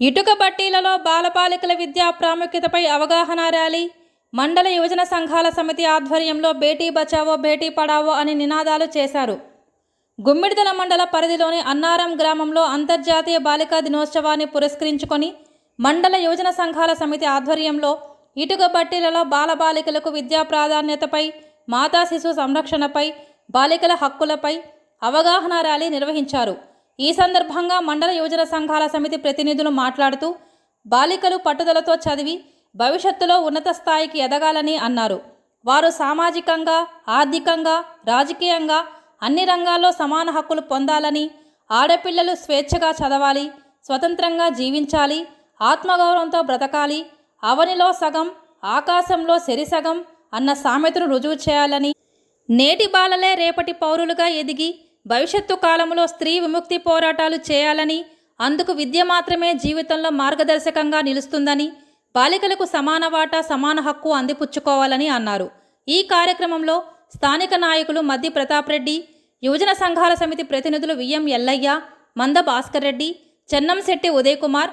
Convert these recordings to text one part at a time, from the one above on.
ఇటుక బట్టీలలో బాలబాలికల విద్యా ప్రాముఖ్యతపై అవగాహన ర్యాలీ మండల యువజన సంఘాల సమితి ఆధ్వర్యంలో బేటీ బచావో బేటీ పడావో అని నినాదాలు చేశారు. గుమ్మిడిదల మండల పరిధిలోని అన్నారం గ్రామంలో అంతర్జాతీయ బాలికా దినోత్సవాన్ని పురస్కరించుకొని మండల యువజన సంఘాల సమితి ఆధ్వర్యంలో ఇటుక బట్టీలలో బాలబాలికలకు విద్యా ప్రాధాన్యతపై మాతా శిశు సంరక్షణపై బాలికల హక్కులపై అవగాహన ర్యాలీ నిర్వహించారు. ఈ సందర్భంగా మండల యువజన సంఘాల సమితి ప్రతినిధులు మాట్లాడుతూ బాలికలు పట్టుదలతో చదివి భవిష్యత్తులో ఉన్నత స్థాయికి ఎదగాలని అన్నారు. వారు సామాజికంగా ఆర్థికంగా రాజకీయంగా అన్ని రంగాల్లో సమాన హక్కులు పొందాలని ఆడపిల్లలు స్వేచ్ఛగా చదవాలి స్వతంత్రంగా జీవించాలి ఆత్మగౌరవంతో బ్రతకాలి అవనిలో సగం ఆకాశంలో సెరిసగం అన్న సామెతను రుజువు చేయాలని నేటి బాలలే రేపటి పౌరులుగా ఎదిగి భవిష్యత్తు కాలంలో స్త్రీ విముక్తి పోరాటాలు చేయాలని అందుకు విద్య మాత్రమే జీవితంలో మార్గదర్శకంగా నిలుస్తుందని బాలికలకు సమాన వాటా సమాన హక్కు అందిపుచ్చుకోవాలని అన్నారు. ఈ కార్యక్రమంలో స్థానిక నాయకులు మద్ది ప్రతాప్ రెడ్డి యువజన సంఘాల సమితి ప్రతినిధులు విఎం ఎల్లయ్య మంద భాస్కర్ రెడ్డి చెన్నంశెట్టి ఉదయ్ కుమార్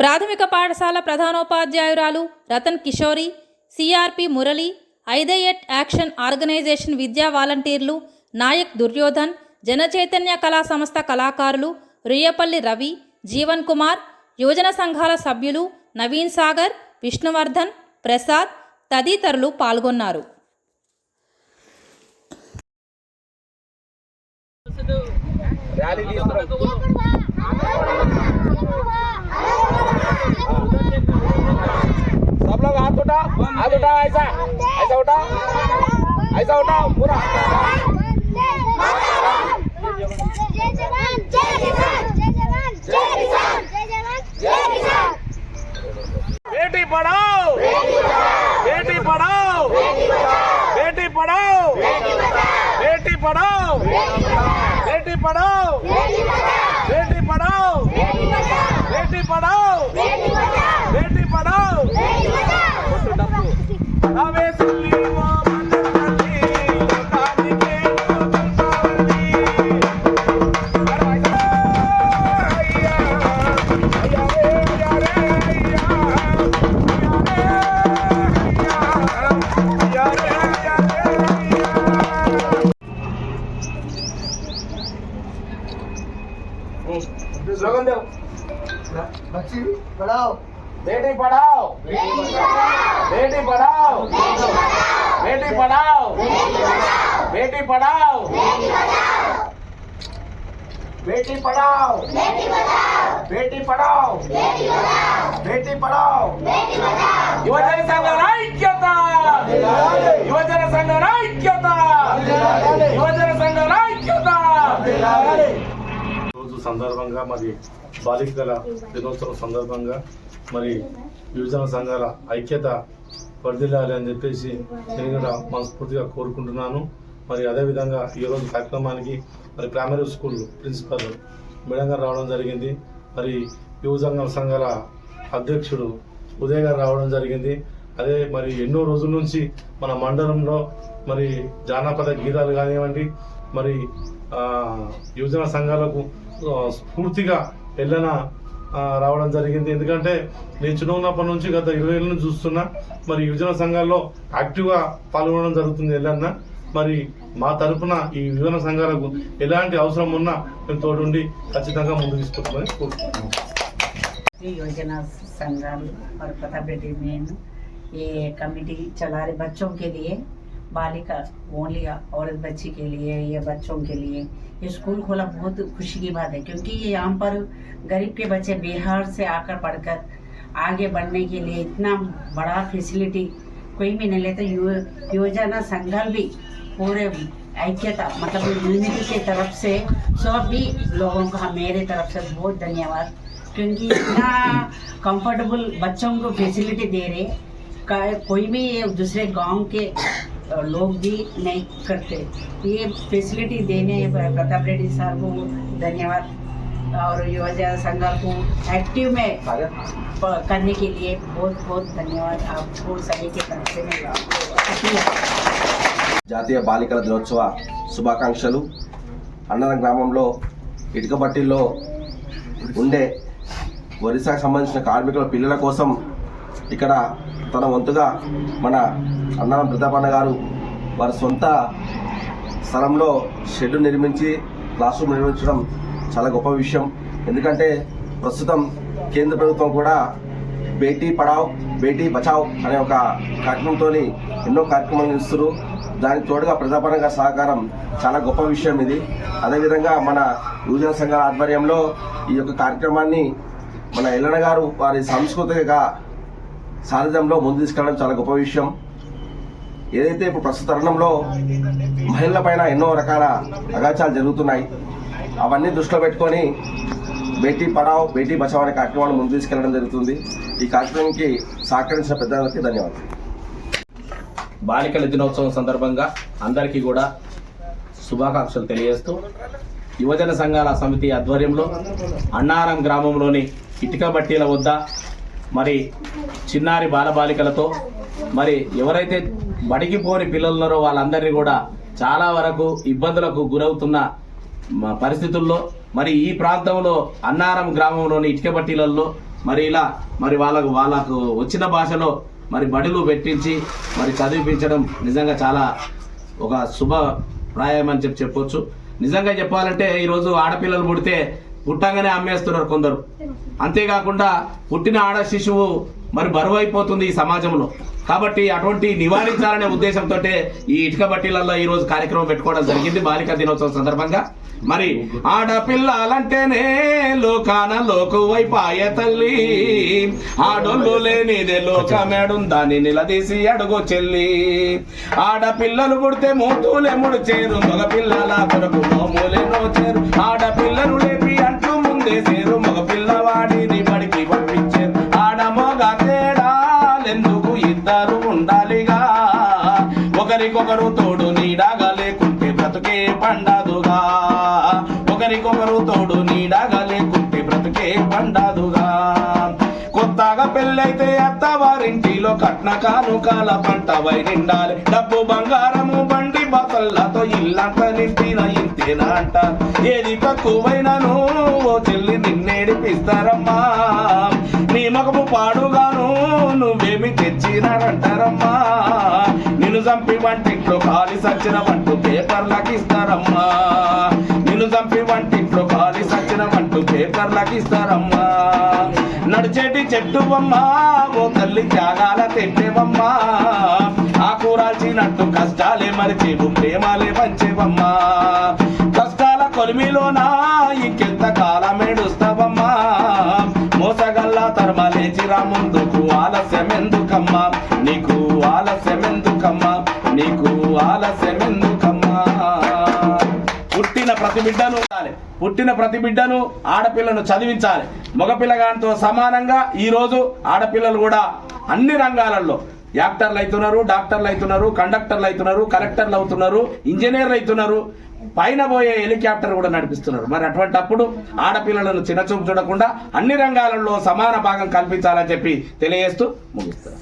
ప్రాథమిక పాఠశాల ప్రధానోపాధ్యాయురాలు రతన్ కిషోరి సిఆర్పి మురళి ఐదయట్ యాక్షన్ ఆర్గనైజేషన్ విద్యా వాలంటీర్లు నాయక్ దుర్యోధన్ జనచైతన్య కళా సంస్థ కళాకారులు రుయ్యపల్లి రవి జీవన్ కుమార్ యువజన సంఘాల సభ్యులు నవీన్ సాగర్ విష్ణువర్ధన్ ప్రసాద్ తదితరులు పాల్గొన్నారు. ర్యాలీ ऐसा उठा ऐसा उठाओ पूरा बेटी पढ़ाओ बेटी पढ़ाओ बेटी पढ़ाओ बेटी पढ़ाओ बेटी पढ़ाओ पढ़ाओ बेटी पढ़ाओ बेटी पढ़ाओ बेटी पढ़ाओ बेटी पढ़ाओ बेटी पढ़ाओ बेटी पढ़ाओ बेटी पढ़ाओ యువజన సంఘాల ఐక్యత సందర్భంగా మరి బాలికల దినోత్సవం సందర్భంగా మరి యువజన సంఘాల ఐక్యత వర్ధిల్లాలి అని చెప్పేసి నేను కూడా మనస్ఫూర్తిగా కోరుకుంటున్నాను. మరి అదేవిధంగా ఈరోజు కార్యక్రమానికి మరి ప్రైమరీ స్కూల్ ప్రిన్సిపల్ మేడం గారు రావడం జరిగింది. మరి యువజన సంఘాల అధ్యక్షుడు ఉదయ్ గారు రావడం జరిగింది. అదే మరి ఎన్నో రోజుల నుంచి మన మండలంలో మరి జానపద గీతాలు కానివ్వండి మరి ఆ, యువజన సంఘాలకు ఆ, స్ఫూర్తిగా ఎల్లన ఆ, రావడం జరిగింది ఎందుకంటే నేను చిన్న ఉన్నప్పటి నుంచి గత ఇరవై ఏళ్ళ నుంచి చూస్తున్నా మరి యువజన సంఘాల్లో యాక్టివ్గా పాల్గొనడం జరుగుతుంది ఎల్లన్న మరి మా తరపున ఈ యువజన సంఘాలకు ఎలాంటి అవసరం ఉన్నా మేము తోడుండి ఖచ్చితంగా ముందుకు తీసుకొస్తామని కోరుకుంటున్నాం योजना संग्राम और प्रताप रेड्डी में ये कमेटी चला रहे बच्चों के लिए बालिका ओनली औरत बच्ची के लिए या बच्चों के लिए। ये स्कूल खोला बहुत खुशी की बात है क्योंकि ये यहाँ पर गरीब के बच्चे बिहार से आकर पढ़कर आगे बढ़ने के लिए इतना बड़ा फैसिलिटी कोई भी नहीं लेता। यो, योजना संघल भी पूरे ऐक्यता मतलब यूनिटी की तरफ़ से सभी लोगों का मेरे तरफ़ से बहुत धन्यवाद। क्योंकि इतना कंफर्टेबल बच्चों को फैसिलिटी दे रहे का- कोई भी दूसरे गाँव के लोग भी नहीं करते ये फैसिलिटी देने प्रताप रेड्डी साहब को धन्यवाद और युवा संघ को एक्टिव में प- करने के लिए बहुत बहुत धन्यवाद आपको सभी के तरफ से मैं अपील జాతీయ బాలికల దినోత్సవ శుభాకాంక్షలు అన్నరం గ్రామంలో ఇటుక బట్టీల్లో ఉండే ఒరిస్సాకు సంబంధించిన కార్మికుల పిల్లల కోసం ఇక్కడ తన వంతుగా మన అన్నారం ప్రతాపన్న గారు వారి సొంత స్థలంలో షెడ్ నిర్మించి క్లాస్ రూమ్ నిర్మించడం చాలా గొప్ప విషయం. ఎందుకంటే ప్రస్తుతం కేంద్ర ప్రభుత్వం కూడా బేటీ పడావ్ బేటీ బచావ్ అనే ఒక కార్యక్రమంతో ఎన్నో కార్యక్రమాలు ఇస్తారు దానికి తోడుగా ప్రజాపరంగా సహకారం చాలా గొప్ప విషయం ఇది. అదేవిధంగా మన యువజన సంఘాల ఆధ్వర్యంలో ఈ యొక్క కార్యక్రమాన్ని మన ఎల్లన్న గారు వారి సాంస్కృతిక సారథ్యంలో ముందు తీసుకెళ్ళడం చాలా గొప్ప విషయం. ఏదైతే ఇప్పుడు ప్రస్తుత తరుణంలో మహిళల పైన ఎన్నో రకాల అగాచాలు జరుగుతున్నాయి అవన్నీ దృష్టిలో పెట్టుకొని బేటీ పడావ్ బేటీ బచావ్ అనే కార్యక్రమాన్ని ముందు తీసుకెళ్ళడం జరుగుతుంది. ఈ కార్యక్రమానికి సహకరించిన పెద్దలకి ధన్యవాదాలు. బాలికల దినోత్సవం సందర్భంగా అందరికీ కూడా శుభాకాంక్షలు తెలియజేస్తూ యువజన సంఘాల సమితి ఆధ్వర్యంలో అన్నారం గ్రామంలోని ఇటుక బట్టీల వద్ద మరి చిన్నారి బాలబాలికలతో మరి ఎవరైతే బడికి పోని పిల్లలు ఉన్నారో వాళ్ళందరినీ కూడా చాలా వరకు ఇబ్బందులకు గురవుతున్న పరిస్థితుల్లో మరి ఈ ప్రాంతంలో అన్నారం గ్రామంలోని ఇటుకబట్టీలలో మరి ఇలా మరి వాళ్ళకు వాళ్ళకు వచ్చిన భాషలో మరి బడులు పెట్టించి మరి చదివిపించడం నిజంగా చాలా ఒక శుభప్రాయం అని చెప్పి చెప్పొచ్చు. నిజంగా చెప్పాలంటే ఈరోజు ఆడపిల్లలు పుడితే పుట్టంగానే అమ్మేస్తున్నారు కొందరు. అంతేకాకుండా పుట్టిన ఆడ శిశువు మరి బరువు అయిపోతుంది ఈ సమాజంలో. కాబట్టి అటువంటి నివారించాలనే ఉద్దేశంతో ఈ ఇటుక బట్టీలలో ఈ రోజు కార్యక్రమం పెట్టుకోవడం జరిగింది బాలికా దినోత్సవం సందర్భంగా. మరి ఆడపిల్లలంటేనే లోకాన లోకువైపాయ తల్లి. ఆడోళ్ళు లేనిదే లోకమేడుందాన్ని నిలదీసి అడుగు చెల్లి. ఆడపిల్లలు పుడితే మూతులే ముడిచేరు మగ పిల్లల కొరకు మోములే నోచేరు. ఆడపిల్ల బ్రతుకే పండదుగా. ఒకరికొకరు తోడు నీడగా లేకుంటే బ్రతుకే పండదుగా. కొత్తగా పెళ్ళైతే అత్తవారింటిలో కట్న కానుకాల పంట వై నిండాలి. డబ్బు బంగారము బండి బసల్లతో ఇల్లంత నింపిన ఇంతేనా అంట. ఏది తక్కువైనను ఓ చెల్లి నిన్నేడిపిస్తారమ్మా నీ మగపు పాడుగా నువ్వేమి తెచ్చినారంటారమ్మా? నిన్ను చంపి వంటింట్లో ఖాళీ సచ్చిన వంటూ పేపర్లకి ఇస్తారమ్మా. నిన్ను చంపి వంటింట్లో ఖాళీ సచ్చిన వంటూ ఇస్తారమ్మా. నడిచేటి చెట్టువమ్మా ఓ తల్లి త్యాగాల తెట్టేవమ్మా. ఆ కూరాల్చినట్టు కష్టాలే మరిచేవు ప్రేమాలే పంచేవమ్మా. కష్టాల కొలిమిలోనా ఇంకెంత కాలం ఏడుస్తా తరమలేచిరా ముందుకు ఆలస్యమెందుకమ్మా నీకు ఆలస్యమెందుకమ్మా నీకు ఆలస్యమెందుకు పుట్టిన ప్రతి బిడ్డను ఉండాలి. పుట్టిన ప్రతి బిడ్డను ఆడపిల్లను చదివించాలి. మగపిల్లగానితో సమానంగా ఈరోజు ఆడపిల్లలు కూడా అన్ని రంగాలలో యాక్టర్లు అవుతున్నారు డాక్టర్లు అవుతున్నారు కండక్టర్లు అవుతున్నారు కలెక్టర్లు అవుతున్నారు ఇంజనీర్లు అవుతున్నారు. పైన పోయే హెలికాప్టర్ కూడా నడిపిస్తున్నారు. మరి అటువంటి అప్పుడు ఆడపిల్లలను చిన్నచూపు చూడకుండా అన్ని రంగాలలో సమాన భాగం కల్పించాలని చెప్పి తెలియజేస్తూ ముగిస్తారు